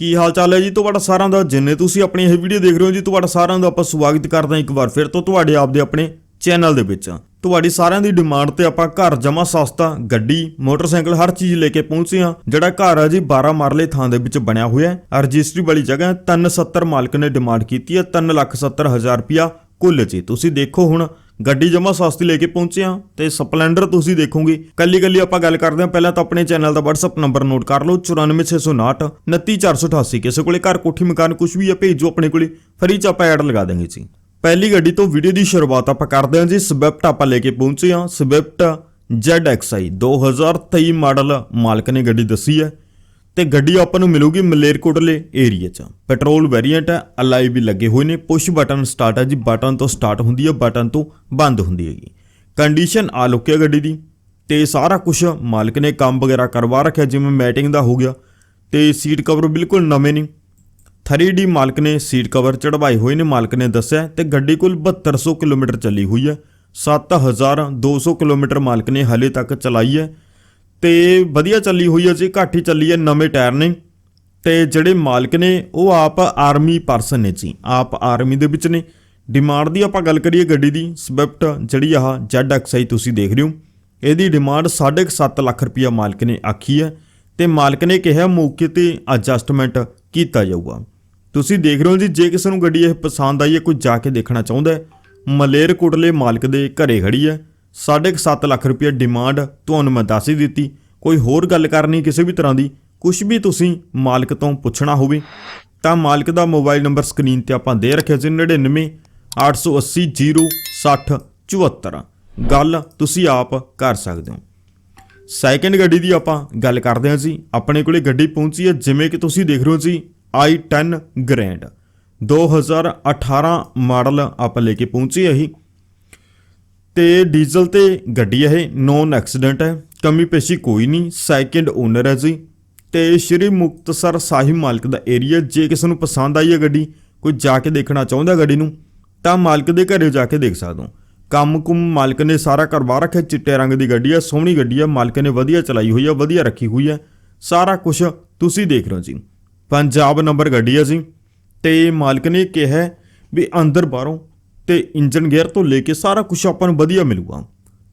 ਕੀ ਹਾਲ ਚਾਲ ਹੈ ਜੀ? ਤੁਹਾਡਾ ਸਾਰਿਆਂ ਦਾ ਜਿੰਨੇ ਤੁਸੀਂ ਆਪਣੀ ਇਹ ਵੀਡੀਓ ਦੇਖ ਰਹੇ ਹੋ ਜੀ, ਤੁਹਾਡਾ ਸਾਰਿਆਂ ਦਾ ਆਪਾਂ ਸਵਾਗਤ ਕਰਦੇ ਹਾਂ ਇੱਕ ਵਾਰ ਫਿਰ ਤੋਂ ਤੁਹਾਡੇ ਆਪਦੇ ਆਪਣੇ ਚੈਨਲ ਦੇ ਵਿੱਚ। ਤੁਹਾਡੀ ਸਾਰਿਆਂ ਦੀ ਡਿਮਾਂਡ ਤੇ ਆਪਾਂ ਘਰ ਜਮਾ ਸਸਤਾ ਗੱਡੀ, ਮੋਟਰਸਾਈਕਲ ਹਰ ਚੀਜ਼ ਲੈ ਕੇ ਪਹੁੰਚੇ ਹਾਂ, ਜਿਹੜਾ ਘਰ ਹੈ ਜੀ 12 ਮਰਲੇ ਥਾਂ ਦੇ ਵਿੱਚ ਬਣਿਆ ਹੋਇਆ ਹੈ। ਰਜਿਸਟਰੀ ਵਾਲੀ ਜਗ੍ਹਾ ਹੈ। 370 ਮਾਲਕ ਨੇ ਡਿਮਾਂਡ ਕੀਤੀ ਹੈ 370000 ਰੁਪਿਆ ਕੁੱਲ ਜੀ ਤੁਸੀਂ ਦੇਖੋ ਹੁਣ ਗੱਡੀ ਜਮਾ ਸਸਤੀ ਲੈ ਕੇ ਪਹੁੰਚੇ ਹਾਂ ਤੇ ਸਪਲੈਂਡਰ ਤੁਸੀਂ ਦੇਖੋਗੇ। ਕੱਲੀ ਕੱਲੀ ਆਪਾਂ ਗੱਲ ਕਰਦੇ ਹਾਂ। ਪਹਿਲਾਂ ਤਾਂ ਆਪਣੇ ਚੈਨਲ ਦਾ WhatsApp ਨੰਬਰ ਨੋਟ ਕਰ ਲਓ 94659 29488 ਕਿਸੇ ਕੋਲੇ ਘਰ, ਕੋਠੀ, ਮਕਾਨ ਕੁਝ ਵੀ ਹੈ ਭੇਜੋ ਆਪਣੇ ਕੋਲੇ। ਫਰੀ ਚ ਆਪਾਂ ਐਡ ਲਗਾ ਦਾਂਗੇ ਜੀ। ਪਹਿਲੀ ਗੱਡੀ ਤੋਂ ਵੀਡੀਓ ਦੀ ਸ਼ੁਰੂਆਤ ਆਪਾਂ ਕਰਦੇ ਹਾਂ ਜੀ। ਸਵਿਫਟ ਆਪਾਂ ਲੈ ਕੇ ਪਹੁੰਚੇ ਹਾਂ। ਸਵਿਫਟ ZXi 2023 ਮਾਡਲ ਮਾਲਕ ਨੇ ਗੱਡੀ ਦੱਸੀ ਹੈ। ਤੇ ਗੱਡੀ ਆਪਾਂ ਨੂੰ ਮਿਲੂਗੀ ਮਲੇਰਕੋਟਲੇ ਏਰੀਆ 'ਚ। ਪੈਟਰੋਲ ਵੇਰੀਐਂਟ ਹੈ ਅਲਾਈ ਵੀ ਲੱਗੇ ਹੋਏ ਨੇ। ਪੁਸ਼ ਬਟਨ ਸਟਾਰਟ ਹੈ ਜੀ, ਬਟਨ ਤੋਂ ਸਟਾਰਟ ਹੁੰਦੀ ਹੈ, ਬਟਨ ਤੋਂ ਬੰਦ ਹੁੰਦੀ ਹੈਗੀ। ਕੰਡੀਸ਼ਨ ਆ ਲੁਕਿਆ ਗੱਡੀ ਦੀ। ਤੇ ਸਾਰਾ ਕੁਝ ਮਾਲਕ ਨੇ ਕੰਮ ਵਗੈਰਾ ਕਰਵਾ ਰੱਖਿਆ, ਜਿਵੇਂ ਮੈਟਿੰਗ ਦਾ ਹੋ ਗਿਆ। ਤੇ ਸੀਟ ਕਵਰ ਬਿਲਕੁਲ ਨਵੇਂ ਨੇ। 3D ਮਾਲਕ ਨੇ ਸੀਟ ਕਵਰ ਚੜਵਾਏ ਹੋਏ ਨੇ, ਮਾਲਕ ਨੇ ਦੱਸਿਆ ਤੇ ਗੱਡੀ ਕੁੱਲ 7200 ਕਿਲੋਮੀਟਰ ਚੱਲੀ ਹੋਈ ਹੈ। 7200 ਕਿਲੋਮੀਟਰ ਮਾਲਕ ਨੇ ਹਲੇ ਤੱਕ ਚਲਾਈ ਹੈ। ਤੇ ਵਧੀਆ ਚੱਲੀ ਹੋਈ ਹੈ ਜੀ, ਘੱਟ ਹੀ ਚੱਲੀ ਹੈ, ਨਵੇਂ ਟਾਇਰ ਨੇ। ਤੇ ਜਿਹੜੇ ਮਾਲਕ ਨੇ, ਉਹ ਆਪ ਆਰਮੀ ਪਰਸਨ ਨੇ ਜੀ, ਆਪ ਆਰਮੀ ਦੇ ਵਿੱਚ ਨੇ। ਡਿਮਾਂਡ ਦੀ ਆਪਾਂ ਗੱਲ ਕਰੀਏ ਗੱਡੀ ਦੀ, ਸਵਿਫਟ ਜਿਹੜੀ ਆਹ ZXi ਤੁਸੀਂ ਦੇਖ ਰਹੇ ਹੋ, ਇਹਦੀ ਡਿਮਾਂਡ 7.5 ਲੱਖ ਰੁਪਇਆ ਮਾਲਕ ਨੇ ਆਖੀ ਹੈ। ਤੇ ਮਾਲਕ ਨੇ ਕਿਹਾ ਮੌਕੇ ਤੇ ਐਡਜਸਟਮੈਂਟ ਕੀਤਾ ਜਾਊਗਾ। ਤੁਸੀਂ ਦੇਖ ਰਹੇ ਹੋ ਜੀ, ਜੇ ਕਿਸੇ ਨੂੰ ਗੱਡੀ ਇਹ ਪਸੰਦ ਆਈ ਹੈ, ਕੋਈ ਜਾ ਕੇ ਦੇਖਣਾ ਚਾਹੁੰਦਾ ਹੈ, ਮਲੇਰਕੋਟਲੇ ਮਾਲਕ ਦੇ ਘਰੇ ਖੜੀ ਹੈ। 7.5 ਲੱਖ ਰੁਪਏ ਡਿਮਾਂਡ ਤੁਹਾਨੂੰ ਮੈਂ ਦੱਸ ਹੀ ਦਿੱਤੀ। ਕੋਈ ਹੋਰ ਗੱਲ ਕਰਨੀ ਕਿਸੇ ਵੀ ਤਰ੍ਹਾਂ ਦੀ ਕੁਝ ਵੀ ਤੁਸੀਂ ਮਾਲਕ ਤੋਂ ਪੁੱਛਣਾ ਹੋਵੇ, ਤਾਂ ਮਾਲਕ ਦਾ ਮੋਬਾਈਲ ਨੰਬਰ ਸਕਰੀਨ ਤੇ ਆਪਾਂ ਦੇ ਰੱਖਿਆ ਜੀ 99 880 060 74 ਗੱਲ ਤੁਸੀਂ ਆਪ ਕਰ ਸਕਦੇ ਹੋ। ਸੈਕੰਡ ਗੱਡੀ ਦੀ ਆਪਾਂ ਗੱਲ ਕਰਦੇ ਹਾਂ ਜੀ। ਆਪਣੇ ਕੋਲੇ ਗੱਡੀ ਪਹੁੰਚੀ ਹੈ, ਜਿਵੇਂ ਕਿ ਤੁਸੀਂ ਦੇਖ ਰਹੇ ਹੋ ਜੀ i10 ਗ੍ਰੈਂਡ। 2018 ਮਾਡਲ ਆਪਾਂ ਲੈ ਕੇ ਪਹੁੰਚੇ ਇਹ ਤੇ ਡੀਜ਼ਲ ਤੇ ਗੱਡੀ ਇਹ ਨੋਨ ਐਕਸੀਡੈਂਟ ਹੈ। ਕਮੀ ਪੇਸ਼ੀ ਕੋਈ ਨਹੀਂ ਸੈਕਿੰਡ ਓਨਰ ਹੈ ਜੀ। ਤੇ ਸ਼੍ਰੀ ਮੁਕਤਸਰ ਸਾਹਿਬ ਮਾਲਕ ਦਾ ਏਰੀਆ ਜੇ ਕਿਸੇ ਨੂੰ ਪਸੰਦ ਆਈ ਹੈ ਗੱਡੀ, ਕੋਈ ਜਾ ਕੇ ਦੇਖਣਾ ਚਾਹੁੰਦਾ ਗੱਡੀ ਨੂੰ, ਤਾਂ ਮਾਲਕ ਦੇ ਘਰੇ ਜਾ ਕੇ ਦੇਖ ਸਕਦੇ ਹੋ। ਕੰਮ ਕੁਮ ਮਾਲਕ ਨੇ ਸਾਰਾ ਕਰਵਾ ਰੱਖਿਆ, ਚਿੱਟੇ ਰੰਗ ਦੀ ਗੱਡੀ ਹੈ ਸੋਹਣੀ ਗੱਡੀ ਹੈ ਮਾਲਕ ਨੇ ਵਧੀਆ ਚਲਾਈ ਹੋਈ ਹੈ ਵਧੀਆ ਰੱਖੀ ਹੋਈ ਹੈ ਸਾਰਾ ਕੁਝ ਤੁਸੀਂ ਦੇਖ ਰਹੇ ਹੋ ਜੀ। ਪੰਜਾਬ ਨੰਬਰ ਗੱਡੀ ਹੈ ਜੀ। ਤੇ ਮਾਲਕ ਨੇ ਕਿਹਾ ਵੀ ਅੰਦਰ ਬਾਹਰੋਂ ਤੇ ਇੰਜਨ ਗੇਅਰ ਤੋਂ ਲੈ ਕੇ ਸਾਰਾ ਕੁਝ ਆਪਾਂ ਨੂੰ ਵਧੀਆ ਮਿਲੂਗਾ।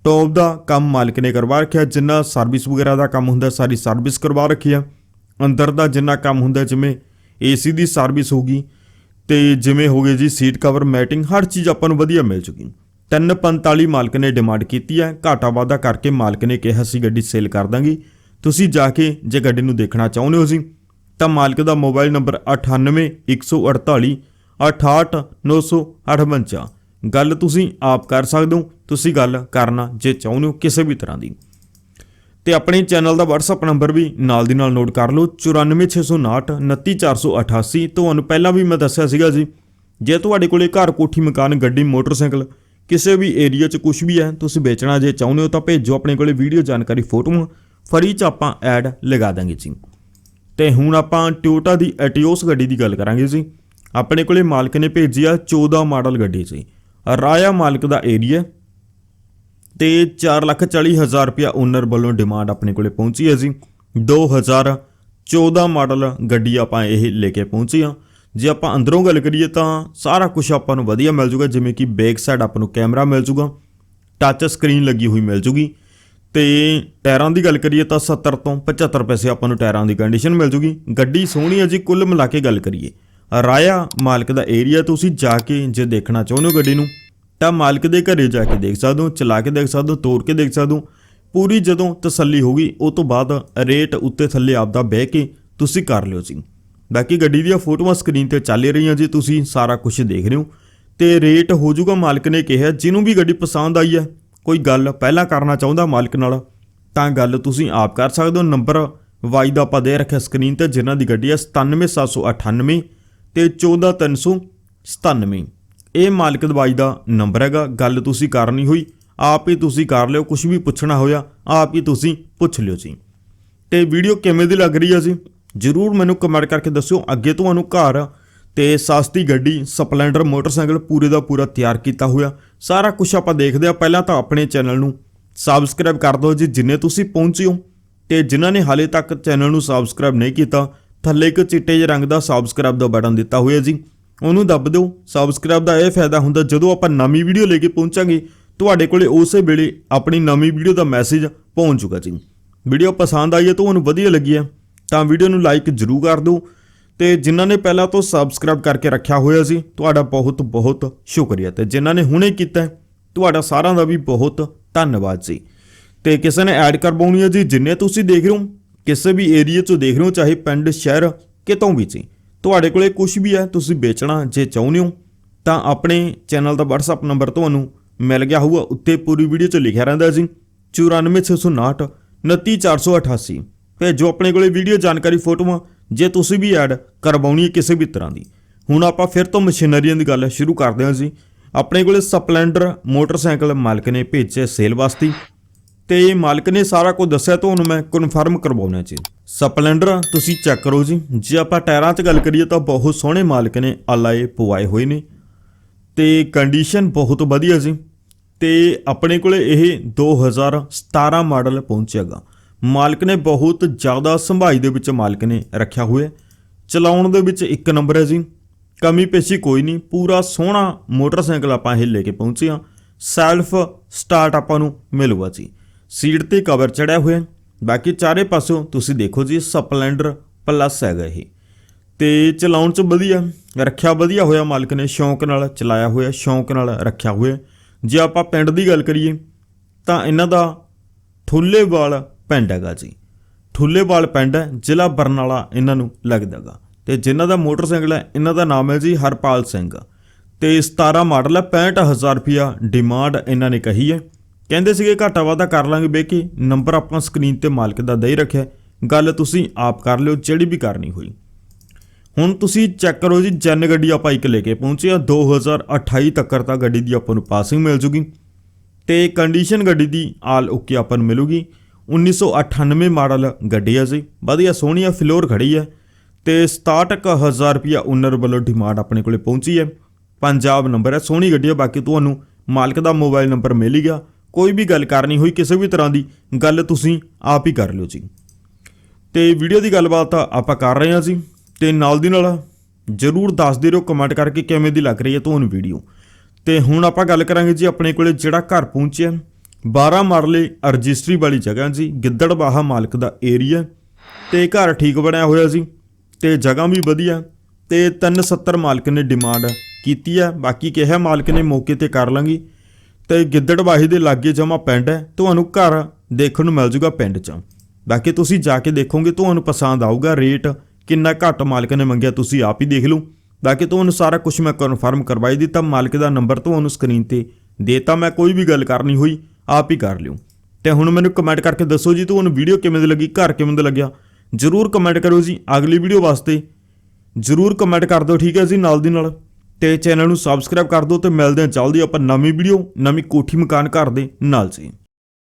ਟੌਪ ਦਾ ਕੰਮ ਮਾਲਕ ਨੇ ਕਰਵਾ ਰੱਖਿਆ, ਜਿੰਨਾ ਸਰਵਿਸ ਵਗੈਰਾ ਦਾ ਕੰਮ ਹੁੰਦਾ ਸਾਰੀ ਸਰਵਿਸ ਕਰਵਾ ਰੱਖੀ ਆ। ਅੰਦਰ ਦਾ ਜਿੰਨਾ ਕੰਮ ਹੁੰਦਾ, ਜਿਵੇਂ ਏਸੀ ਦੀ ਸਰਵਿਸ ਹੋਗੀ ਤੇ ਜਿਵੇਂ ਹੋ ਗਏ ਜੀ ਸੀਟ ਕਵਰ ਮੈਟਿੰਗ ਹਰ ਚੀਜ਼ ਆਪਾਂ ਨੂੰ ਵਧੀਆ ਮਿਲ ਚੁੱਕੀ। 345 ਮਾਲਕ ਨੇ ਡਿਮਾਂਡ ਕੀਤੀ ਹੈ ਘਾਟਾ ਵਾਧਾ ਕਰਕੇ ਮਾਲਕ ਨੇ ਕਿਹਾ ਸੀ ਗੱਡੀ ਸੇਲ ਕਰ ਦਾਂਗੇ। ਤੁਸੀਂ ਜਾ ਕੇ ਜੇ ਗੱਡੀ ਨੂੰ ਦੇਖਣਾ ਚਾਹੁੰਦੇ ਹੋ ਜੀ, ਤਾਂ ਮਾਲਕ ਦਾ ਮੋਬਾਈਲ ਨੰਬਰ 98148 68958 ਗੱਲ ਤੁਸੀਂ ਆਪ ਕਰ ਸਕਦੇ ਹੋ, ਤੁਸੀਂ ਗੱਲ ਕਰਨਾ ਜੇ ਚਾਹੁੰਦੇ ਹੋ ਕਿਸੇ ਵੀ ਤਰ੍ਹਾਂ ਦੀ। ਤੇ ਆਪਣੇ ਚੈਨਲ ਦਾ WhatsApp ਨੰਬਰ ਵੀ ਨਾਲ ਦੀ ਨਾਲ ਨੋਟ ਕਰ ਲਓ 94659 29488 ਤੁਹਾਨੂੰ ਪਹਿਲਾਂ ਵੀ ਮੈਂ ਦੱਸਿਆ ਸੀਗਾ ਜੀ, ਜੇ ਤੁਹਾਡੇ ਕੋਲੇ ਘਰ ਕੋਠੀ, ਮਕਾਨ, ਗੱਡੀ, ਮੋਟਰਸਾਈਕਲ, ਕਿਸੇ ਵੀ ਏਰੀਆ 'ਚ ਕੁਝ ਵੀ ਹੈ, ਤੁਸੀਂ ਵੇਚਣਾ ਜੇ ਚਾਹੁੰਦੇ ਹੋ ਤਾਂ ਭੇਜੋ ਆਪਣੇ ਕੋਲੇ ਵੀਡੀਓ ਜਾਣਕਾਰੀ ਫੋਟੋਆਂ, ਫਰੀ 'ਚ ਆਪਾਂ ਐਡ ਲਗਾ ਦਾਂਗੇ ਜੀ। ਤੇ ਹੁਣ ਆਪਾਂ ਟੋਯੋਟਾ ਦੀ ਐਟੀਓਸ ਗੱਡੀ ਦੀ ਗੱਲ ਕਰਾਂਗੇ ਜੀ। ਆਪਣੇ ਕੋਲੇ ਮਾਲਕ ਨੇ ਭੇਜੀ ਆ 14 ਮਾਡਲ ਗੱਡੀ ਜੀ ਰਾਇਆ ਮਾਲਕ ਦਾ ਏਰੀਆ ਤੇ 440000 ਰੁਪਇਆ ਓਨਰ ਵੱਲੋਂ ਡਿਮਾਂਡ ਆਪਣੇ ਕੋਲੇ ਪਹੁੰਚੀ ਹੈ ਜੀ। 2014 ਮਾਡਲ ਗੱਡੀ ਆਪਾਂ ਇਹ ਲੈ ਕੇ ਪਹੁੰਚੇ ਆ ਜੇ ਆਪਾਂ ਅੰਦਰੋਂ ਗੱਲ ਕਰੀਏ ਤਾਂ ਸਾਰਾ ਕੁਝ ਆਪਾਂ ਨੂੰ ਵਧੀਆ ਮਿਲ ਜੂਗਾ, ਜਿਵੇਂ ਕਿ ਬੈਕ ਸਾਈਡ ਆਪਾਂ ਨੂੰ ਕੈਮਰਾ ਮਿਲ ਜੂਗਾ ਟੱਚ ਸਕਰੀਨ ਲੱਗੀ ਹੋਈ ਮਿਲ ਜੂਗੀ ਤੇ ਟਾਇਰਾਂ ਦੀ ਗੱਲ ਕਰੀਏ ਤਾਂ 70 ਤੋਂ 75 ਪੈਸੇ ਆਪਾਂ ਨੂੰ ਟਾਇਰਾਂ ਦੀ ਕੰਡੀਸ਼ਨ ਮਿਲ ਜੂਗੀ। ਗੱਡੀ ਸੋਹਣੀ ਹੈ ਜੀ, ਕੁੱਲ ਮਿਲਾ ਕੇ ਗੱਲ ਕਰੀਏ। ਰਾਇਆ, ਮਾਲਕ ਦਾ ਏਰੀਆ ਤੁਸੀਂ ਜਾ ਕੇ ਜੇ ਦੇਖਣਾ ਚਾਹੁੰਦੇ ਹੋ ਗੱਡੀ ਨੂੰ, ਤਾਂ ਮਾਲਕ ਦੇ ਘਰੇ ਜਾ ਕੇ ਦੇਖ ਸਕਦੇ ਹੋ, ਚਲਾ ਕੇ ਦੇਖ ਸਕਦੇ ਹੋ, ਤੋੜ ਕੇ ਦੇਖ ਸਕਦੇ ਹੋ। ਪੂਰੀ ਜਦੋਂ ਤਸੱਲੀ ਹੋਗੀ ਉਹ ਤੋਂ ਬਾਅਦ ਰੇਟ ਉੱਤੇ ਥੱਲੇ ਆਪਦਾ ਬਹਿ ਕੇ ਤੁਸੀਂ ਕਰ ਲਿਓ ਜੀ ਬਾਕੀ ਗੱਡੀ ਦੀਆਂ ਫੋਟੋਆਂ ਸਕਰੀਨ ਤੇ ਚੱਲ ਰਹੀਆਂ ਜੀ, ਤੁਸੀਂ ਸਾਰਾ ਕੁਝ ਦੇਖ ਰਹੇ ਹੋ। ਤੇ ਰੇਟ ਹੋ ਜਾਊਗਾ, ਮਾਲਕ ਨੇ ਕਿਹਾ, ਜਿਹਨੂੰ ਵੀ ਗੱਡੀ ਪਸੰਦ ਆਈ ਹੈ, ਕੋਈ ਗੱਲ ਪਹਿਲਾਂ ਕਰਨਾ ਚਾਹੁੰਦਾ ਮਾਲਕ ਨਾਲ, ਤਾਂ ਗੱਲ ਤੁਸੀਂ ਆਪ ਕਰ ਸਕਦੇ ਹੋ। ਨੰਬਰ ਵਾਈ ਦਾ ਆਪਾਂ ਦੇ ਰੱਖਿਆ ਸਕਰੀਨ ਤੇ, ਜਿਨ੍ਹਾਂ ਦੀ ਗੱਡੀ ਹੈ 97798 ਤੇ 14397 ਇਹ ਮਾਲਕ ਦਵਾਈ ਦਾ ਨੰਬਰ ਹੈਗਾ, ਗੱਲ ਤੁਸੀਂ ਕਰਨੀ ਹੋਈ, ਆਪ ਹੀ ਤੁਸੀਂ ਕਰ ਲਿਓ ਕੁਝ ਵੀ ਪੁੱਛਣਾ ਹੋਇਆ, ਆਪ ਹੀ ਤੁਸੀਂ ਪੁੱਛ ਲਿਓ ਜੀ। ਤੇ ਵੀਡੀਓ ਕਿਵੇਂ ਦੀ ਲੱਗ ਰਹੀ ਹੈ ਜੀ? ਜਰੂਰ ਮੈਨੂੰ ਕਮੈਂਟ ਕਰਕੇ ਦੱਸਿਓ, ਅੱਗੇ ਤੁਹਾਨੂੰ ਘਰ ਤੇ ਸਸਤੀ ਗੱਡੀ, ਸਪਲੈਂਡਰ, ਮੋਟਰਸਾਈਕਲ ਪੂਰੇ ਦਾ ਪੂਰਾ ਤਿਆਰ ਕੀਤਾ ਹੋਇਆ। ਸਾਰਾ ਕੁਝ ਆਪਾਂ ਦੇਖਦੇ ਆ, ਪਹਿਲਾਂ ਤਾਂ ਆਪਣੇ ਚੈਨਲ ਨੂੰ ਸਬਸਕ੍ਰਾਈਬ ਕਰ ਦਿਓ ਜੀ, ਜਿੰਨੇ ਤੁਸੀਂ ਪਹੁੰਚੇ ਹੋ। ਤੇ ਜਿਨ੍ਹਾਂ ਨੇ ਹਾਲੇ ਤੱਕ ਚੈਨਲ ਨੂੰ ਸਬਸਕ੍ਰਾਈਬ ਨਹੀਂ ਕੀਤਾ ਥੱਲੇ ਇੱਕ ਚਿੱਟੇ ਜਿਹੇ ਰੰਗ ਦਾ ਸਬਸਕ੍ਰਾਈਬ ਦਾ ਬਟਨ ਦਿੱਤਾ ਹੋਇਆ ਜੀ। ਉਹਨੂੰ ਦੱਬ ਦਿਓ। ਸਬਸਕ੍ਰਾਈਬ ਦਾ ਇਹ ਫਾਇਦਾ ਹੁੰਦਾ ਜਦੋਂ ਆਪਾਂ ਨਵੀਂ ਵੀਡੀਓ ਲੈ ਕੇ ਪਹੁੰਚਾਂਗੇ, ਤੁਹਾਡੇ ਕੋਲੇ ਉਸੇ ਵੇਲੇ ਆਪਣੀ ਨਵੀਂ ਵੀਡੀਓ ਦਾ ਮੈਸੇਜ ਪਹੁੰਚ ਚੁੱਕਾ ਜੀ। ਵੀਡੀਓ ਪਸੰਦ ਆਈ ਹੈ ਤੁਹਾਨੂੰ ਵਧੀਆ ਲੱਗੀ ਹੈ। ਤਾਂ ਵੀਡੀਓ ਨੂੰ ਲਾਈਕ ਜ਼ਰੂਰ ਕਰ ਦਿਓ ਤੇ ਜਿਨ੍ਹਾਂ ਨੇ ਪਹਿਲਾਂ ਤੋਂ ਸਬਸਕ੍ਰਾਈਬ ਕਰਕੇ ਰੱਖਿਆ ਹੋਇਆ ਸੀ, ਤੁਹਾਡਾ ਬਹੁਤ ਬਹੁਤ ਸ਼ੁਕਰੀਆ ਤੇ ਜਿਨ੍ਹਾਂ ਨੇ ਹੁਣੇ ਕੀਤਾ ਤੁਹਾਡਾ ਸਾਰਿਆਂ ਦਾ ਵੀ ਬਹੁਤ ਧੰਨਵਾਦ ਜੀ। ਤੇ ਕਿਸੇ ਨੇ ਐਡ ਕਰਵਾਉਣੀ ਹੈ ਜੀ, ਜਿੰਨੇ ਤੁਸੀਂ ਦੇਖ ਰਹੇ ਹੋ ਕਿਸੇ ਵੀ ਏਰੀਆ 'ਚੋਂ ਦੇਖ ਰਹੇ ਹੋ, ਚਾਹੇ ਪਿੰਡ, ਸ਼ਹਿਰ ਕਿਤੋਂ ਵੀ ਸੀ ਤੁਹਾਡੇ ਕੋਲੇ ਕੁਝ ਵੀ ਹੈ, ਤੁਸੀਂ ਵੇਚਣਾ ਜੇ ਚਾਹੁੰਦੇ ਹੋ, ਤਾਂ ਆਪਣੇ ਚੈਨਲ ਦਾ WhatsApp ਨੰਬਰ ਤੁਹਾਨੂੰ ਮਿਲ ਗਿਆ ਹੋਊਗਾ। ਉੱਤੇ ਪੂਰੀ ਵੀਡੀਓ 'ਚ ਲਿਖਿਆ ਰਹਿੰਦਾ ਜੀ 94659 29488 ਭੇਜੋ ਆਪਣੇ ਕੋਲੇ ਵੀਡੀਓ ਜਾਣਕਾਰੀ, ਫੋਟੋਆਂ, ਜੇ ਤੁਸੀਂ ਵੀ ਐਡ ਕਰਵਾਉਣੀ ਹੈ ਕਿਸੇ ਵੀ ਤਰ੍ਹਾਂ ਦੀ। ਹੁਣ ਆਪਾਂ ਫਿਰ ਤੋਂ ਮਸ਼ੀਨਰੀਆਂ ਦੀ ਗੱਲ ਸ਼ੁਰੂ ਕਰਦੇ ਹਾਂ ਜੀ। ਆਪਣੇ ਕੋਲੇ ਸਪਲੈਂਡਰ ਮੋਟਰਸਾਈਕਲ ਮਾਲਕ ਨੇ ਭੇਜੇ ਸੇਲ ਵਾਸਤੇ। ਤੇ ਮਾਲਕ ਨੇ ਸਾਰਾ ਕੁਝ ਦੱਸਿਆ ਤੁਹਾਨੂੰ ਮੈਂ ਕਨਫਰਮ ਕਰਵਾਉਣਾ ਜੀ। ਸਪਲੈਂਡਰ, ਤੁਸੀਂ ਚੈੱਕ ਕਰੋ ਜੀ। ਜੇ ਆਪਾਂ ਟਾਇਰਾਂ 'ਚ ਗੱਲ ਕਰੀਏ ਤਾਂ ਬਹੁਤ ਸੋਹਣੇ ਮਾਲਕ ਨੇ ਆਲਾਏ ਪਵਾਏ ਹੋਏ ਨੇ। ਤੇ ਕੰਡੀਸ਼ਨ ਬਹੁਤ ਵਧੀਆ ਜੀ। ਤੇ ਆਪਣੇ ਕੋਲੇ ਇਹ 2017 ਮਾਡਲ ਪਹੁੰਚੇਗਾ। ਮਾਲਕ ਨੇ ਬਹੁਤ ਜ਼ਿਆਦਾ ਸੰਭਾਈ ਦੇ ਵਿੱਚ ਮਾਲਕ ਨੇ ਰੱਖਿਆ ਹੋਇਆ ਚਲਾਉਣ ਦੇ ਵਿੱਚ ਇੱਕ ਨੰਬਰ ਹੈ ਜੀ। ਕਮੀ ਪੇਸ਼ੀ ਕੋਈ ਨਹੀਂ। ਪੂਰਾ ਸੋਹਣਾ ਮੋਟਰਸਾਈਕਲ ਆਪਾਂ ਇਹ ਲੈ ਕੇ ਪਹੁੰਚੇ ਹਾਂ। ਸੈਲਫ ਸਟਾਰਟ ਆਪਾਂ ਨੂੰ ਮਿਲੂਗਾ ਜੀ। ਸੀਟ ਤੇ ਕਵਰ ਚੜਿਆ ਹੋਇਆ। ਬਾਕੀ ਚਾਰੇ ਪਾਸੋਂ ਤੁਸੀਂ ਦੇਖੋ ਜੀ, ਸਪਲੈਂਡਰ ਪਲੱਸ ਹੈਗਾ ਇਹ। ਤੇ ਚਲਾਉਣ ਚ ਵਧੀਆ, ਰੱਖਿਆ ਵਧੀਆ ਹੋਇਆ ਮਾਲਕ ਨੇ, ਸ਼ੌਂਕ ਨਾਲ ਚਲਾਇਆ ਹੋਇਆ, ਸ਼ੌਂਕ ਨਾਲ ਰੱਖਿਆ ਹੋਇਆ। ਜੇ ਆਪਾਂ ਪਿੰਡ ਦੀ ਗੱਲ ਕਰੀਏ, ਤਾਂ ਇਹਨਾਂ ਦਾ ਠੁੱਲੇਵਾਲ ਪਿੰਡ ਹੈਗਾ ਜੀ। ਠੁੱਲੇਵਾਲ ਪਿੰਡ ਹੈ, ਜ਼ਿਲ੍ਹਾ ਬਰਨਾਲਾ ਇਹਨਾਂ ਨੂੰ ਲੱਗਦਾਗਾ ਤੇ ਜਿਨ੍ਹਾਂ ਦਾ ਮੋਟਰਸਾਈਕਲ ਹੈ, ਇਹਨਾਂ ਦਾ ਨਾਮ ਹੈ ਜੀ ਹਰਪਾਲ ਸਿੰਘ। ਤੇ 17 ਮਾਡਲ ਹੈ 65000 ਰੁਪਿਆ ਡਿਮਾਂਡ ਇਹਨਾਂ ਨੇ ਕਹੀ ਹੈ। ਕਹਿੰਦੇ ਸੀਗੇ ਘਾਟਾ ਵਾਧਾ ਕਰ ਲਾਂਗੇ ਬੇਕੀ, ਨੰਬਰ ਆਪਾਂ ਸਕਰੀਨ ਤੇ ਮਾਲਕ ਦਾ ਦੇ ਹੀ ਰੱਖਿਆ। ਗੱਲ ਤੁਸੀਂ ਆਪ ਕਰ ਲਿਓ, ਜਿਹੜੀ ਵੀ ਕਰਨੀ ਹੋਈ। ਹੁਣ ਤੁਸੀਂ ਚੈੱਕ ਕਰੋ ਜੀ, ਜਨ ਗੱਡੀ ਆਪਾਂ ਇੱਕ ਲੈ ਕੇ ਪਹੁੰਚੇ ਆ 2028 ਤੱਕ ਤਾਂ ਗੱਡੀ ਦੀ ਆਪਾਂ ਨੂੰ ਪਾਸਿੰਗ ਮਿਲ ਜੂਗੀ। ਤੇ ਕੰਡੀਸ਼ਨ ਗੱਡੀ ਦੀ ਆਲ ਓਕੇ ਆਪਾਂ ਨੂੰ ਮਿਲੂਗੀ। 1998 ਮਾਡਲ ਗੱਡੀ ਆ ਜੀ। ਵਧੀਆ ਸੋਹਣੀ ਆ ਫਲੋਰ ਖੜੀ ਹੈ ਤੇ 67000 ਰੁਪਿਆ ਓਨਰ ਵੱਲੋਂ ਡਿਮਾਂਡ ਆਪਣੇ ਕੋਲੇ ਪਹੁੰਚੀ ਹੈ। ਪੰਜਾਬ ਨੰਬਰ ਹੈ, ਸੋਹਣੀ ਗੱਡੀ ਆ। ਬਾਕੀ ਤੁਹਾਨੂੰ ਮਾਲਕ ਦਾ ਮੋਬਾਈਲ ਨੰਬਰ ਮਿਲ ਹੀ ਗਿਆ। ਕੋਈ ਵੀ ਗੱਲ ਕਰਨੀ ਹੋਈ ਕਿਸੇ ਵੀ ਤਰ੍ਹਾਂ ਦੀ, ਗੱਲ ਤੁਸੀਂ ਆਪ ਹੀ ਕਰ ਲਿਓ ਜੀ। ਤੇ ਵੀਡੀਓ ਦੀ ਗੱਲਬਾਤ ਆਪਾਂ ਕਰ ਰਹੇ ਹਾਂ ਜੀ। ਤੇ ਨਾਲ ਦੀ ਨਾਲ ਜਰੂਰ ਦੱਸ ਦੇ ਰਹੋ ਕਮੈਂਟ ਕਰਕੇ ਕਿਵੇਂ ਦੀ ਲੱਗ ਰਹੀ ਹੈ ਤੁਹਾਨੂੰ ਵੀਡੀਓ। ਤੇ ਹੁਣ ਆਪਾਂ ਗੱਲ ਕਰਾਂਗੇ ਜੀ ਆਪਣੇ ਕੋਲੇ ਜਿਹੜਾ ਘਰ ਪਹੁੰਚਿਆ। 12 ਮਰਲੇ ਰਜਿਸਟਰੀ ਵਾਲੀ ਜਗ੍ਹਾ ਜੀ ਗਿੱਦੜਬਾਹਾ ਮਾਲਕ ਦਾ ਏਰੀਆ। ਤੇ ਘਰ ਠੀਕ ਬਣਿਆ ਹੋਇਆ ਜੀ, ਤੇ ਜਗ੍ਹਾ ਵੀ ਵਧੀਆ। ਤੇ 370 ਮਾਲਕ ਨੇ ਡਿਮਾਂਡ ਕੀਤੀ ਹੈ ਬਾਕੀ ਕਿਹਾ ਮਾਲਕ ਨੇ ਮੌਕੇ ਤੇ ਕਰ ਲਾਂਗੀ। ਤੇ ਗਿੱਦੜਵਾਹੀ ਦੇ ਲਾਗੇ ਜਮਾ ਪਿੰਡ ਹੈ। ਤੁਹਾਨੂੰ ਘਰ ਦੇਖਣ ਨੂੰ ਮਿਲ ਜੂਗਾ ਪਿੰਡ 'ਚ। ਬਾਕੀ ਤੁਸੀਂ ਜਾ ਕੇ ਦੇਖੋਗੇ, ਤੁਹਾਨੂੰ ਪਸੰਦ ਆਊਗਾ ਰੇਟ, ਕਿੰਨਾ ਘੱਟ ਮਾਲਕ ਨੇ ਮੰਗਿਆ, ਤੁਸੀਂ ਆਪ ਹੀ ਦੇਖ ਲਓ। ਬਾਕੀ ਤੁਹਾਨੂੰ ਸਾਰਾ ਕੁਝ ਮੈਂ ਕਨਫਰਮ ਕਰਵਾਈ ਦਿੱਤਾ, ਮਾਲਕ ਦਾ ਨੰਬਰ ਤੁਹਾਨੂੰ ਸਕਰੀਨ ਤੇ ਦੇਤਾ, ਮੈਂ ਕੋਈ ਵੀ ਗੱਲ ਕਰਨੀ ਹੋਈ, ਆਪ ਹੀ ਕਰ ਲਿਓ। ਤੇ ਹੁਣ ਮੈਨੂੰ ਕਮੈਂਟ ਕਰਕੇ ਦੱਸੋ ਜੀ, ਤੁਹਾਨੂੰ ਵੀਡੀਓ ਕਿਵੇਂ ਦੀ ਲੱਗੀ, ਘਰ ਕਿਵੇਂ ਦਾ ਲੱਗਿਆ? ਜਰੂਰ ਕਮੈਂਟ ਕਰੋ ਜੀ, ਅਗਲੀ ਵੀਡੀਓ ਵਾਸਤੇ ਜਰੂਰ ਕਮੈਂਟ ਕਰ ਦਿਓ, ਠੀਕ ਹੈ ਜੀ, ਨਾਲ ਦੀ ਨਾਲ। ਤੇ ਚੈਨਲ ਨੂੰ ਸਬਸਕ੍ਰਾਈਬ ਕਰ ਦਿਓ ਤੇ ਮਿਲਦੇ ਹਾਂ ਜਲਦੀ ਆਪਾਂ ਨਵੀਂ ਵੀਡੀਓ ਨਵੀਂ ਕੋਠੀ ਮਕਾਨ ਘਰ ਦੇ ਨਾਲ ਸੀ